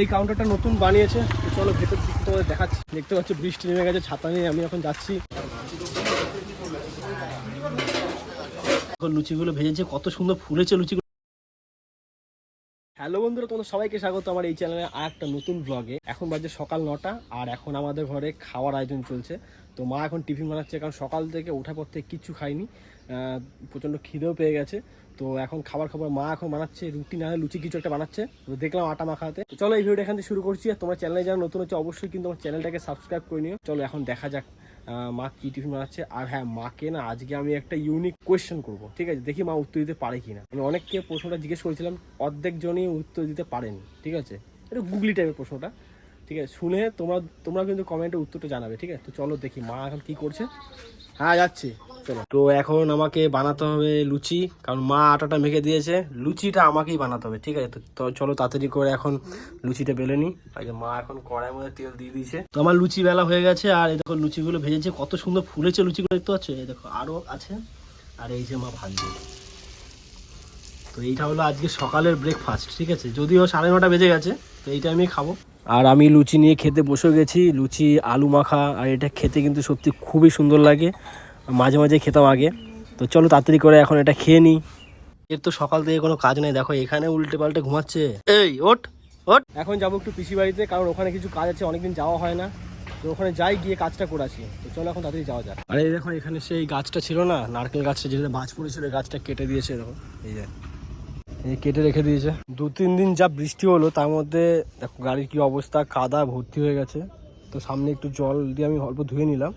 এই কাউন্টারটা নতুন বানিয়েছে। চলো ভেতর দিকে তোমাদের দেখাচ্ছি। দেখতে পাচ্ছ, বৃষ্টি নেমে গেছে, ছাতা নিয়ে আমি এখন যাচ্ছি। লুচিগুলো ভেজেছে, কত সুন্দর ফুলেছে লুচিগুলো। হ্যালো বন্ধুরা, তোমাদের সবাইকে স্বাগত আমার এই চ্যানেলে আর একটা নতুন ব্লগে এখন বাজে সকাল নটা, আর এখন আমাদের ঘরে খাওয়ার আয়োজন চলছে। তো মা এখন টিফিন বানাচ্ছে, কারণ সকাল থেকে ওঠা পর থেকে কিচ্ছু খাইনি। প্রচণ্ড খিদেও পেয়ে গেছে। তো এখন খাবার খাবার মা এখন বানাচ্ছে, রুটি না লুচি কিছু একটা বানাচ্ছে। তো দেখলাম আটা মাখাতে। চলো এই ভিডিওটা এখান থেকে শুরু করছি। আর তোমার চ্যানেলে যারা নতুন হচ্ছে অবশ্যই কিন্তু আমার চ্যানেলটাকে সাবস্ক্রাইব করে নিও। চলো এখন দেখা যাক মা কি টিফিন বানাচ্ছে। আর হ্যাঁ মাকে না আজকে আমি একটা ইউনিক কোয়েশ্চেন করব। ঠিক আছে? দেখি মা উত্তর দিতে পারে কি না আমি অনেককে প্রশ্নটা জিজ্ঞেস করেছিলাম, অর্ধেক জনই উত্তর দিতে পারেনি। ঠিক আছে? এটা গুগলি টাইপের প্রশ্নটা। ঠিক আছে? শুনে তোমরা তোমরা কিন্তু কমেন্টে উত্তরটা জানাবে, ঠিক আছে? তো চলো দেখি মা এখন কি করছে। হ্যাঁ যাচ্ছি। চলো। তো এখন আমাকে বানাতে হবে লুচি, কারণ মা আটাটা মেখে দিয়েছে। লুচিটা আমাকেই বানাতে হবে, ঠিক আছে? তো চলো তাড়াতাড়ি করে এখন লুচিটা বেলে নিই। যে মা এখন কড়াই মধ্যে তেল দিয়ে দিয়েছে। তো আমার লুচি বেলা হয়ে গেছে, আর এই দেখো লুচিগুলো ভেজেছে, কত সুন্দর ফুলেছে লুচিগুলো দেখতে পাচ্ছ? এই দেখো আরও আছে। আর এই যে মা ভাজছে। তো এইটা হলো আজকে সকালের ব্রেকফাস্ট ঠিক আছে? যদিও সাড়ে নটা বেজে গেছে, তো এই টাইমে খাব। আর আমি লুচি নিয়ে খেতে বসে গেছি, লুচি, আলু মাখা, আর এটা খেতে কিন্তু সত্যি খুবই সুন্দর লাগে। মাঝে মাঝে খেতাম আগে। তো চলো তাড়াতাড়ি করে এখন এটা খেয়ে নিই। এর তো সকাল থেকে কোনো কাজ নেই, দেখো এখানে উল্টে পাল্টে ঘুমাচ্ছে। এই ওট ওট এখন যাব একটু পিসি বাড়িতে, কারণ ওখানে কিছু কাজ আছে, অনেকদিন যাওয়া হয় না। তো ওখানে যাই, গিয়ে কাজটা করে আসি। তো চলো এখন তাড়াতাড়ি যাওয়া যাক। আরে দেখো এখানে সেই গাছটা ছিল না, নারকেল গাছটা, যেটা বাজ পড়েছিল, গাছটা কেটে দিয়েছে দেখো এই যে। কেটে রেখে দিয়েছে। দু তিন দিন যা বৃষ্টি হলো, তার মধ্যে দেখো গাড়ির কি অবস্থা, কাদা ভর্তি হয়ে গেছে। তো সামনে একটু জল দিয়ে আমি অল্প ধুয়ে নিলাম।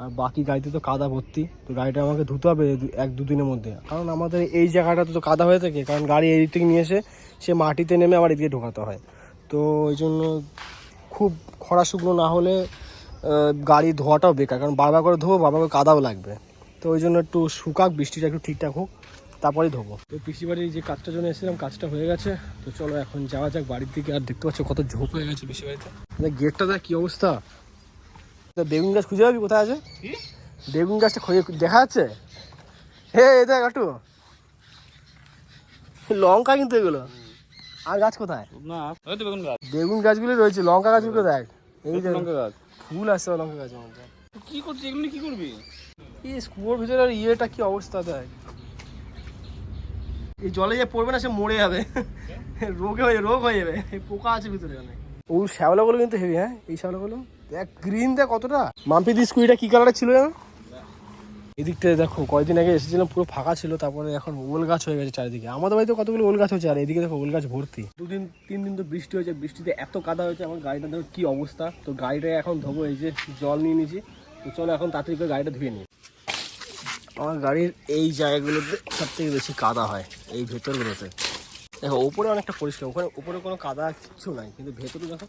আর বাকি গাড়িতে তো কাদা ভর্তি, তো গাড়িটা আমাকে ধুতে হবে এক দুদিনের মধ্যে। কারণ আমাদের এই জায়গাটাতে তো কাদা হয়ে থাকে, কারণ গাড়ি এই দিক থেকে নিয়ে এসে সে মাটিতে নেমে আবার এদিকে ঢোকাতে হয়। তো ওই জন্য খুব খরা শুকনো না হলে গাড়ি ধোয়াটাও বেকার, কারণ বারবার করে ধোবো, বারবার করে কাদাও লাগবে। তো ওই জন্য একটু শুকাক, বৃষ্টিটা একটু ঠিকঠাক হোক। তারপরেই ধোবো। তো পিসি বাড়ির যে কাজটার জন্য এসেছিলাম কাজটা হয়ে গেছে। তো চলো এখন যাওয়া যাক বাড়ির দিকে। আর দেখতে পাচ্ছ কত ঝোপ হয়ে গেছে পিসি বাড়িতে গেটটা দেখ কি অবস্থা। বেগুন গাছ খুঁজে পাবি কোথায় আছে? বেগুন গাছটা খুঁজে দেখা যাচ্ছে? হে দেখ একটু লঙ্কা কিন্তু এগুলো। আর গাছ কোথায়? না বেগুন গাছ। বেগুন গাছগুলো রয়েছে লঙ্কা গাছগুলো দেখ। এই যে লঙ্কা গাছ। ফুল আসছে লঙ্কা গাছ কি করছিস? এগুলো কি করবি? এই কুয়োর ভিতরে আর ইয়েটা কি অবস্থা দেখ। এই জলে যে পড়বে না সে মরে যাবে। রোগে হয়ে রোগ হয়ে যাবে। পোকা আছে ভিতরে অনেক। ও শ্যাওলাগুলো কিন্তু হেভি হ্যাঁ? এই শ্যাওলাগুলো? দেখ গ্রিন দেখ কতটা। মাম্পি দি স্কুইটা কি কালারের ছিল জানো? এদিকটা দেখো কয়েকদিন আগে এসেছিলাম পুরো ফাঁকা ছিল তারপরে এখন ওল গাছ হয়ে গেছে চারিদিকে। আমাদের বাড়িতে কতগুলো ওল গাছ হয়েছে আর এদিকে দেখো ওল গাছ ভর্তি। দুদিন তিন দিন তো বৃষ্টি হয়েছে বৃষ্টিতে এত কাদা হয়েছে আমার গাড়িটা দেখো কি অবস্থা। তো গাড়িটা এখন ধোবো এই যে জল নিয়ে নিয়েছি। তো চলো এখন তাড়াতাড়ি করে গাড়িটা ধুয়ে নিই। আমার গাড়ির এই জায়গাগুলোতে সব থেকে বেশি কাদা হয়। এই ভেতরগুলোতে। দেখো ওপরে অনেকটা পরিষ্কার ওখানে উপরে কোনো কাদা কিচ্ছু নাই, কিন্তু ভেতরে দেখো,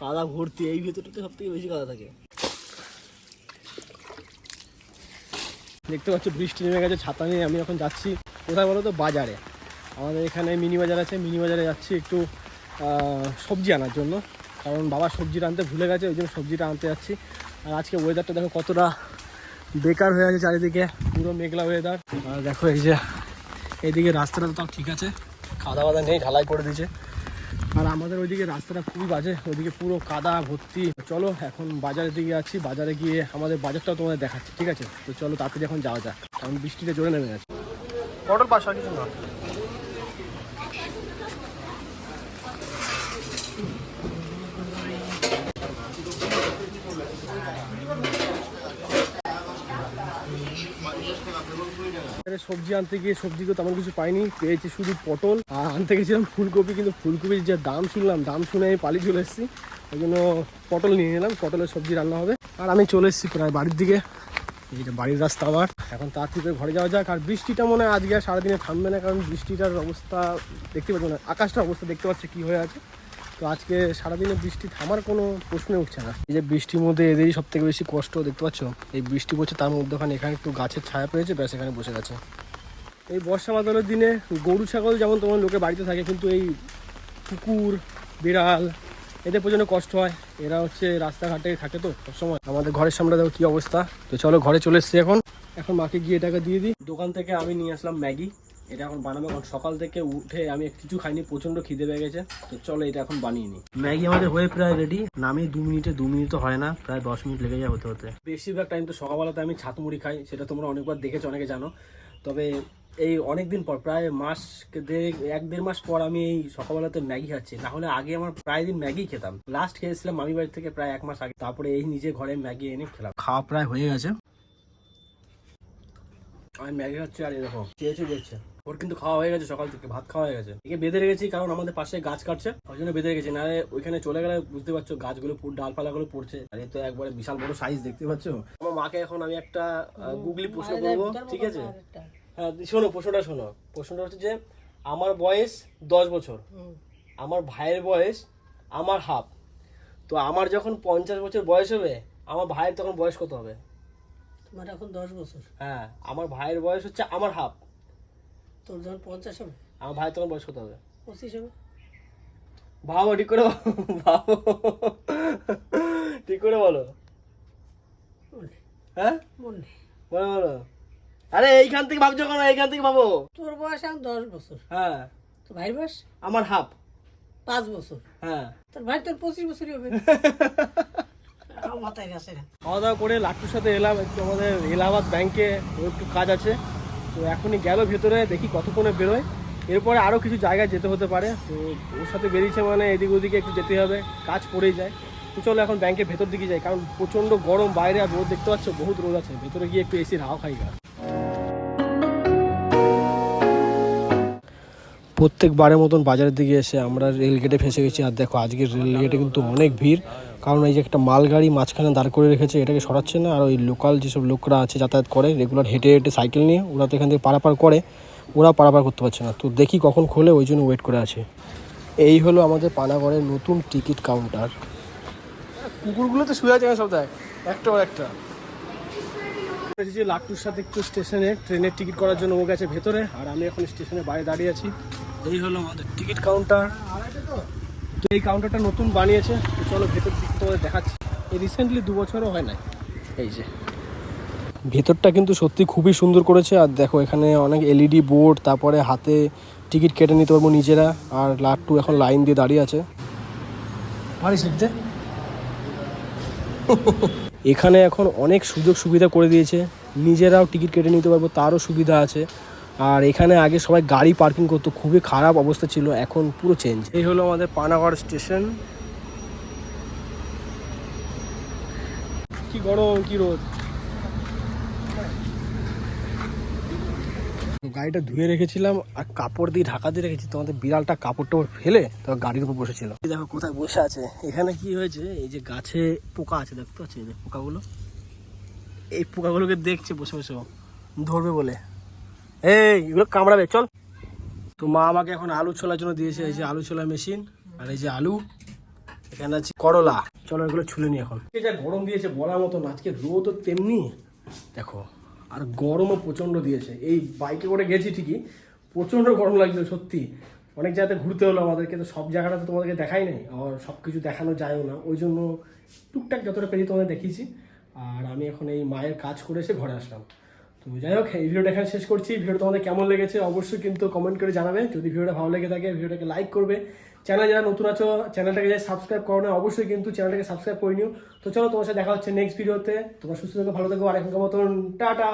কাদা ভর্তি, এই ভেতরটাতে সব থেকে বেশি কাদা থাকে। দেখতে পাচ্ছ, বৃষ্টি নেমে গেছে, ছাতা নিয়ে আমি এখন যাচ্ছি, কোথায় বলো তো? বাজারে। আমাদের এখানে মিনি বাজার আছে, মিনি বাজারে যাচ্ছি একটু সবজি আনার জন্য, কারণ বাবা সবজিটা আনতে ভুলে গেছে, ওই জন্য সবজিটা আনতে যাচ্ছি। আর আজকে ওয়েদারটা দেখো কতটা বেকার হয়ে আছে চারিদিকে, পুরো মেঘলা ওয়েদার আর দেখো এই যে এইদিকে রাস্তাটা তো ঠিক আছে কাদা বাদা নেই, ঢালাই করে দিয়েছে। আর আমাদের ওইদিকে রাস্তাটা খুবই বাজে, ওইদিকে পুরো কাদা ভর্তি। চলো, এখন বাজারের দিকে আছি বাজারে গিয়ে আমাদের বাজারটাও তোমাদের দেখাচ্ছি, ঠিক আছে? তো চলো, তাড়াতাড়ি এখন যাওয়া যাক, কারণ বৃষ্টিতে জোরে নেমে গেছে। পটল কিছু না? সবজি আনতে গিয়ে সবজি তো তেমন কিছু পাইনি, পেয়েছি শুধু পটল। আর আনতে গেছিলাম ফুলকপি, কিন্তু ফুলকপির যে দাম শুনলাম, দাম শুনে আমি পালিয়ে চলে এসেছি। ওই জন্য পটল নিয়ে নিলাম, পটলের সবজি রান্না হবে। আর আমি চলে এসেছি প্রায় বাড়ির দিকে এইটা বাড়ির রাস্তা আবার। এখন তার থেকে ঘরে যাওয়া যাক। আর বৃষ্টিটা মনে হয় আজকে আর সারাদিনে থামবে না, কারণ বৃষ্টিটার অবস্থা দেখতে পাচ্ছ না, আকাশটার অবস্থা দেখতে পাচ্ছ কী হয়ে আছে। তো আজকে সারাদিনে বৃষ্টি থামার কোনো প্রশ্নে উঠছে না। এই যে বৃষ্টির মধ্যে এদেরই সব থেকে বেশি কষ্ট দেখতে পাচ্ছ? এই বৃষ্টি পড়ছে, তার মধ্যখানে এখানে একটু গাছের ছায়া পেয়েছে, ব্যাস এখানে বসে গেছে। এই বর্ষা বাদলের দিনে গরু, ছাগল যেমন তোমার লোকে বাড়িতে থাকে, কিন্তু এই কুকুর, বিড়াল, এদের প্রচণ্ড কষ্ট হয়। এরা হচ্ছে রাস্তাঘাটে থাকে তো সবসময়। আমাদের ঘরের সামনে দেখো কি অবস্থা। তো চলো ঘরে চলে এসছি এখন। এখন মাকে গিয়ে টাকা দিয়ে দিই। দোকান থেকে আমি নিয়ে আসলাম ম্যাগি। এটা এখন বানাবো। কারণ সকাল থেকে উঠে আমি কিছু খাইনি প্রচণ্ড খিদে পেয়ে গেছে। তো চলো এটা এখন বানিয়ে নিই। ম্যাগি আমাদের হয়ে প্রায় রেডি নামে দু মিনিটে দু মিনিট তো হয় না প্রায় দশ মিনিট লেগে যায় হতে হতে। বেশিরভাগ টাইম তো সকালবেলাতে আমি ছাতু মুড়ি খাই সেটা তোমরা অনেকবার দেখেছ অনেকে জানো। তবে এই অনেক দিন পর প্রায় মাস এক দেড় মাস পর আমি এই সকালবেলাতে ম্যাগি খাচ্ছি। না হলে আগে আমার প্রায় দিন ম্যাগি খেতাম। লাস্ট খেয়েছিলাম মামি বাড়ি থেকে প্রায় এক মাস আগে। তারপরে এই নিজে ঘরে ম্যাগি এনে খেলাম। খাওয়া প্রায় হয়ে গেছে। আমি ম্যাগি খাচ্ছি আর এরকম চেয়েছে দেখছে ওর কিন্তু খাওয়া হয়ে গেছে সকাল থেকে ভাত খাওয়া হয়ে গেছে। একে বেঁধে রেখেছি কারণ আমাদের পাশে গাছ কাটছে ওই জন্য বেঁধে রেখেছি। নাহলে ওইখানে চলে গেলে বুঝতে পারছ গাছগুলো পুরো ডালপালাগুলো পড়ছে। আর তো একবারে বিশাল বড় সাইজ দেখতে পাচ্ছ? আমার মাকে এখন আমি একটা গুগলি প্রশ্ন করব ঠিক আছে? হ্যাঁ শোনো প্রশ্নটা শোনো। প্রশ্নটা হচ্ছে যে আমার বয়স দশ বছর। আমার ভাইয়ের বয়স আমার হাফ তো আমার যখন পঞ্চাশ বছর বয়স হবে আমার ভাইয়ের তখন বয়স কত হবে? তোমার এখন দশ বছর। হ্যাঁ আমার ভাইয়ের বয়স হচ্ছে আমার হাফ। তোর যখন পঞ্চাশ হবে? আমার ভাইয়ের তখন বয়স কত হবে? পঁচিশ হবে। ভাবো ঠিক করে ভাবো। ঠিক করে বলো। মনে হ্যাঁ? মনে বলো বলো। আরে এইখান থেকে ভাবছ কেন? এইখান থেকে ভাবো। তোর বয়স এখন দশ বছর। হ্যাঁ। তোর ভাইয়ের বয়স? আমার হাফ। পাঁচ বছর। হ্যাঁ। তোর ভাই তোর পঁচিশ বছরই হবে। খাওয়া দাওয়া করে লাট্টুর সাথে এলাম, একটু আমাদের এলাহাবাদ ব্যাংকে একটু কাজ আছে। তো এখনই গেল ভেতরে, দেখি কতক্ষণে বেরোয়। এরপরে আরও কিছু জায়গায় যেতে হতে পারে। তো ওর সাথে বেরিয়েছে মানে এদিক ওদিকে একটু যেতে হবে, কাজ পড়েই যায়। তো চলো এখন ব্যাংকের ভেতর দিকে যাই, কারণ প্রচণ্ড গরম বাইরে আর রোদ দেখতে পাচ্ছ, বহুত রোদ আছে। ভেতরে গিয়ে একটু এসির হাওয়া খাই গা। প্রত্যেকবারের মতন বাজারের দিকে এসে আমরা রেল গেটে ফেসে গেছি। আর দেখো আজকের রেল গেটে কিন্তু অনেক ভিড়। কারণ এই যে একটা মালগাড়ি মাঝখানে দাঁড় করে রেখেছে এটাকে সরাচ্ছে না। আর ওই লোকাল যেসব লোকরা আছে যাতায়াত করে রেগুলার হেঁটে হেঁটে সাইকেল নিয়ে ওরা তো এখান থেকে পারাপার করে ওরা পারাপার করতে পারছে না। তো দেখি কখন খোলে ওই জন্য ওয়েট করে আছে। এই হলো আমাদের পানাগড়ের নতুন টিকিট কাউন্টার কুকুরগুলো তো শুয়ে আছে সব দেখ। একটা একটা। যে লাট্টুর সাথে একটু স্টেশনে ট্রেনের টিকিট করার জন্য ও গেছে ভেতরে আর আমি এখন স্টেশনে বাইরে দাঁড়িয়ে আছি। এই হলো আমাদের টিকিট কাউন্টার। তো এই কাউন্টারটা নতুন বানিয়েছে। চলো ভেতর দিকে তোমাদের দেখাচ্ছি। এই রিসেন্টলি দু বছরও হয় না এই যে। ভেতরটা কিন্তু সত্যি খুবই সুন্দর করেছে। আর দেখো, এখানে অনেক এলইডি বোর্ড তারপরে হাতে টিকিট কেটে নিতে পারব নিজেরা। আর লাট্টু এখন লাইন দিয়ে দাঁড়িয়ে আছে। এখানে এখন অনেক সুযোগ সুবিধা করে দিয়েছে। নিজেরাও টিকিট কেটে নিতে পারব, তারও সুবিধা আছে। আর এখানে আগে সবাই গাড়ি পার্কিং করতো, খুবই খারাপ অবস্থা ছিল, এখন পুরো চেঞ্জ এই হলো আমাদের পানাগড় স্টেশন কি গরম, কি রোদ? গাড়িটা ধুয়ে রেখেছিলাম আর কাপড় দিয়ে ঢাকা দিয়ে রেখেছি তোমাদের বিড়ালটা কাপড় টাপড় ফেলে তো গাড়ির উপর বসেছিল। দেখো কোথায় বসে আছে। এখানে কি হয়েছে? এই যে গাছে পোকা আছে, দেখতে পাচ্ছি? এই যে পোকাগুলো। এই পোকাগুলোকে দেখছে, বসে বসে ধরবে বলে। এই এগুলো কামড়াবে চল। তো মা আমাকে এখন আলু ছোলার জন্য দিয়েছে এই যে আলু ছোলা মেশিন আর এই যে আলু। এখানে আছে করলা। চলো এগুলো ছুলে নি এখন। এই যা গরম দিয়েছে বলার মতো না আজকে রোদও তেমনি। দেখো আর গরমও প্রচণ্ড দিয়েছে। এই বাইকে করে গেছি ঠিকই প্রচণ্ড গরম লাগছিল সত্যি। অনেক জায়গাতে ঘুরতে হলো আমাদেরকে তো সব জায়গাটা তো তোমাদেরকে দেখাই নাই আর সব কিছু দেখানো যায়ও না। ওই জন্য টুকটাক যতটা পেরেছি তোমাদের দেখিয়েছি। আর আমি এখন এই মায়ের কাজ করে এসে ঘরে আসলাম। তো যাই হোক, এই ভিডিওটা এখানে শেষ করছি। ভিডিও তোমাদের কেমন লেগেছে অবশ্যই কিন্তু কমেন্ট করে জানাবে। যদি ভিডিওটা ভালো লেগে থাকে, ভিডিওটাকে লাইক করবে। চ্যানেল যারা নতুন আছো চ্যানেলটাকে যাই সাবস্ক্রাইব করো না, অবশ্যই কিন্তু চ্যানেলটাকে সাবস্ক্রাইব করে নিও। তো চলো, তোমার সাথে দেখা হচ্ছে নেক্সট ভিডিওতে তোমার সুস্থ থাকো, ভালো থাকো, আর এখনকার মতন, টাটা!